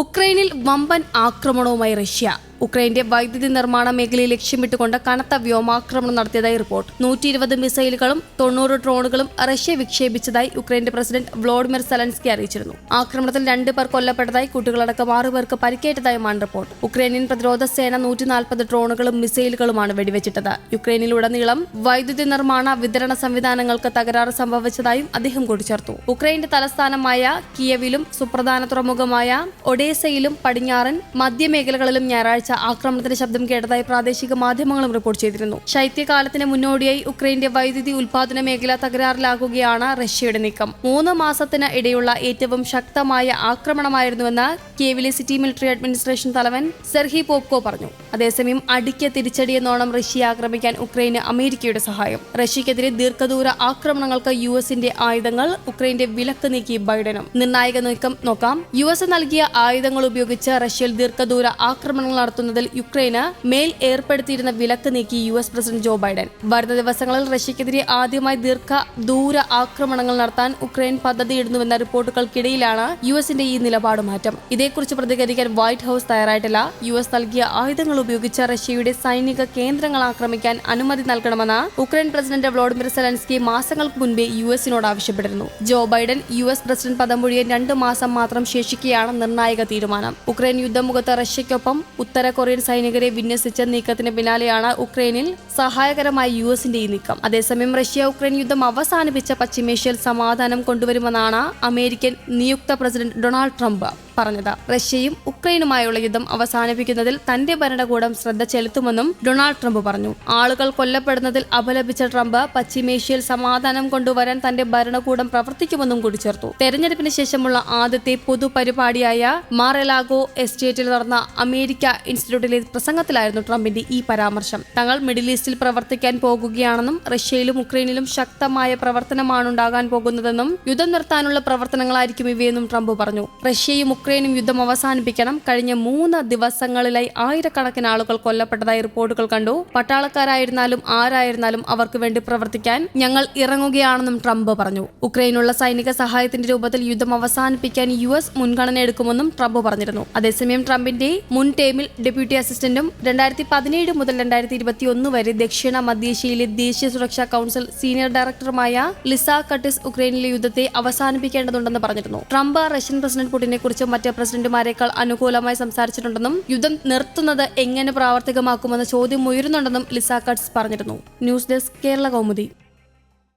ഉക്രൈനിൽ വമ്പൻ ആക്രമണവുമായി റഷ്യ. ഉക്രൈന്റെ വൈദ്യുതി നിർമ്മാണ മേഖലയെ ലക്ഷ്യമിട്ടുകൊണ്ട് കനത്ത വ്യോമാക്രമണം നടത്തിയതായി റിപ്പോർട്ട്. നൂറ്റി ഇരുപത് മിസൈലുകളും തൊണ്ണൂറ് ഡ്രോണുകളും റഷ്യ വിക്ഷേപിച്ചതായി ഉക്രൈന്റെ പ്രസിഡന്റ് വ്ളോഡിമിർ സെലൻസ്കി അറിയിച്ചിരുന്നു. ആക്രമണത്തിൽ രണ്ട് പേർ കൊല്ലപ്പെട്ടതായി കുട്ടികളടക്കം ആറ് പേർക്ക് പരിക്കേറ്റതായുമാണ് റിപ്പോർട്ട്. ഉക്രൈനിയൻ പ്രതിരോധ സേന നൂറ്റി നാൽപ്പത് ഡ്രോണുകളും മിസൈലുകളുമാണ് വെടിവെച്ചിട്ടത്. യുക്രൈനിലുടനീളം വൈദ്യുതി നിർമ്മാണ വിതരണ സംവിധാനങ്ങൾക്ക് തകരാറ് സംഭവിച്ചതായും അദ്ദേഹം കൂട്ടിച്ചേർത്തു. ഉക്രൈന്റെ തലസ്ഥാനമായ കിയവിലും സുപ്രധാന തുറമുഖമായ ഒഡേസയിലും പടിഞ്ഞാറൻ മധ്യമേഖലകളിലും ഞായറാഴ്ച ആക്രമണത്തിന്റെ ശബ്ദം കേട്ടതായി പ്രാദേശിക മാധ്യമങ്ങളും റിപ്പോർട്ട് ചെയ്തിരുന്നു. ശൈത്യകാലത്തിന് മുന്നോടിയായി ഉക്രൈന്റെ വൈദ്യുതി ഉൽപാദന മേഖല തകരാറിലാകുകയാണ് റഷ്യയുടെ നീക്കം. മൂന്ന് മാസത്തിന് ഇടയുള്ള ഏറ്റവും ശക്തമായ ആക്രമണമായിരുന്നുവെന്ന് കേവിലെ സിറ്റി മിലിറ്ററി അഡ്മിനിസ്ട്രേഷൻ തലവൻ സെർഹി പോപ്കോ പറഞ്ഞു. അതേസമയം അടിക്ക് തിരിച്ചടിയെന്നോണം റഷ്യയെ ആക്രമിക്കാൻ ഉക്രൈന് അമേരിക്കയുടെ സഹായം. റഷ്യക്കെതിരെ ദീർഘദൂര ആക്രമണങ്ങൾക്ക് യു എസിന്റെ ആയുധങ്ങൾ ഉക്രൈന്റെ വിലക്ക് നീക്കി ബൈഡനും. നിർണായക നീക്കം നോക്കാം. യു എസ് നൽകിയ ആയുധങ്ങൾ ഉപയോഗിച്ച് റഷ്യയിൽ ദീർഘദൂര ആക്രമണങ്ങൾ നടത്തുന്നതിൽ യുക്രൈന് മേൽ ഏർപ്പെടുത്തിയിരുന്ന വിലക്ക് നീക്കി U S president Joe Biden. വരുന്ന ദിവസങ്ങളിൽ റഷ്യക്കെതിരെ ആദ്യമായി ദീർഘ ദൂര ആക്രമണങ്ങൾ നടത്താൻ ഉക്രൈൻ പദ്ധതിയിടുന്നുവെന്ന റിപ്പോർട്ടുകൾക്കിടയിലാണ് യു എസിന്റെ ഈ നിലപാട് മാറ്റം. ഇതേക്കുറിച്ച് പ്രതികരിക്കാൻ വൈറ്റ് ഹൌസ് തയ്യാറായിട്ടില്ല. യു എസ് നൽകിയ ആയുധങ്ങൾ ഉപയോഗിച്ച് റഷ്യയുടെ സൈനിക കേന്ദ്രങ്ങൾ ആക്രമിക്കാൻ അനുമതി നൽകണമെന്ന് ഉക്രൈൻ പ്രസിഡന്റ് വ്ളോഡിമിർ സെലൻസ്കി മാസങ്ങൾക്ക് മുൻപേ യു എസിനോട് ആവശ്യപ്പെട്ടിരുന്നു. Joe Biden U S president പദം ഒഴിയാൻ രണ്ടു മാസം മാത്രം ശേഷിക്കുകയാണ് നിർണായക തീരുമാനം. ഉക്രൈൻ യുദ്ധമുഖത്ത് റഷ്യയ്ക്കൊപ്പം ഉത്തര കൊറിയൻ സൈനികരെ വിന്യസിച്ച നീക്കത്തിന് പിന്നാലെയാണ് ഉക്രൈനിൽ സഹായകരമായ യു എസിന്റെ ഈ നീക്കം. അതേസമയം റഷ്യ ഉക്രൈൻ യുദ്ധം അവസാനിപ്പിച്ച പശ്ചിമേഷ്യയിൽ സമാധാനം കൊണ്ടുവരുമെന്നാണ് അമേരിക്കൻ നിയുക്ത പ്രസിഡന്റ് ഡൊണാൾഡ് ട്രംപ് പറഞ്ഞത്. റഷ്യയും ഉക്രൈനുമായുള്ള യുദ്ധം അവസാനിപ്പിക്കുന്നതിൽ തന്റെ ഭരണകൂടം ശ്രദ്ധ ചെലുത്തുമെന്നും ഡൊണാൾഡ് ട്രംപ് പറഞ്ഞു. ആളുകൾ കൊല്ലപ്പെടുന്നതിൽ അപലപിച്ച ട്രംപ് പശ്ചിമേഷ്യയിൽ സമാധാനം കൊണ്ടുവരാൻ തന്റെ ഭരണകൂടം പ്രവർത്തിക്കുമെന്നും കൂട്ടിച്ചേർത്തു. തെരഞ്ഞെടുപ്പിന് ശേഷമുള്ള ആദ്യത്തെ പൊതുപരിപാടിയായ മാറെലാഗോ എസ്റ്റേറ്റിൽ നടന്ന അമേരിക്ക ഇൻസ്റ്റിറ്റ്യൂട്ടിലെ പ്രസംഗത്തിലായിരുന്നു ട്രംപിന്റെ ഈ പരാമർശം. തങ്ങൾ മിഡിൽ ഈസ്റ്റിൽ പ്രവർത്തിക്കാൻ പോകുകയാണെന്നും റഷ്യയിലും ഉക്രൈനിലും ശക്തമായ പ്രവർത്തനമാണ് ഉണ്ടാകാൻ പോകുന്നതെന്നും യുദ്ധം നിർത്താനുള്ള പ്രവർത്തനങ്ങളായിരിക്കും ഇവയെന്നും ട്രംപ് പറഞ്ഞു. റഷ്യയും ഉക്രൈനും യുദ്ധം അവസാനിപ്പിക്കണം. കഴിഞ്ഞ മൂന്ന് ദിവസങ്ങളിലായി ആയിരക്കണക്കിന് ആളുകൾ കൊല്ലപ്പെട്ടതായി റിപ്പോർട്ടുകൾ കണ്ടു. പട്ടാളക്കാരായിരുന്നാലും ആരായിരുന്നാലും അവർക്ക് വേണ്ടി പ്രവർത്തിക്കാൻ ഞങ്ങൾ ഇറങ്ങുകയാണെന്നും ട്രംപ് പറഞ്ഞു. ഉക്രൈനുള്ള സൈനിക സഹായത്തിന്റെ രൂപത്തിൽ യുദ്ധം അവസാനിപ്പിക്കാൻ യു എസ് മുൻഗണന എടുക്കുമെന്നും ട്രംപ് പറഞ്ഞിരുന്നു. അതേസമയം ട്രംപിന്റെ മുൻ ടേമിൽ ഡെപ്യൂട്ടി അസിസ്റ്റന്റും രണ്ടായിരത്തി പതിനേഴ് മുതൽ രണ്ടായിരത്തി ഇരുപത്തിയൊന്ന് വരെ ദക്ഷിണ മധ്യേഷ്യയിലെ ദേശീയ സുരക്ഷാ കൌൺസിൽ സീനിയർ ഡയറക്ടറുമായ ലിസ കട്ടിസ് ഉക്രൈനിലെ യുദ്ധത്തെ അവസാനിപ്പിക്കേണ്ടതുണ്ടെന്ന് പറഞ്ഞിരുന്നു. ട്രംപ് റഷ്യൻ പ്രസിഡന്റ് പുടിനെ കുറിച്ച് മറ്റ് പ്രസിഡന്റുമാരെക്കാൾ അനുകൂലമായി സംസാരിച്ചിട്ടുണ്ടെന്നും യുദ്ധം നിർത്തുന്നത് എങ്ങനെ പ്രാവർത്തികമാക്കുമെന്ന ചോദ്യം ഉയരുന്നുണ്ടെന്നും ലിസ കട്സ് പറഞ്ഞിരുന്നു. News desk Kerala Kaumudi.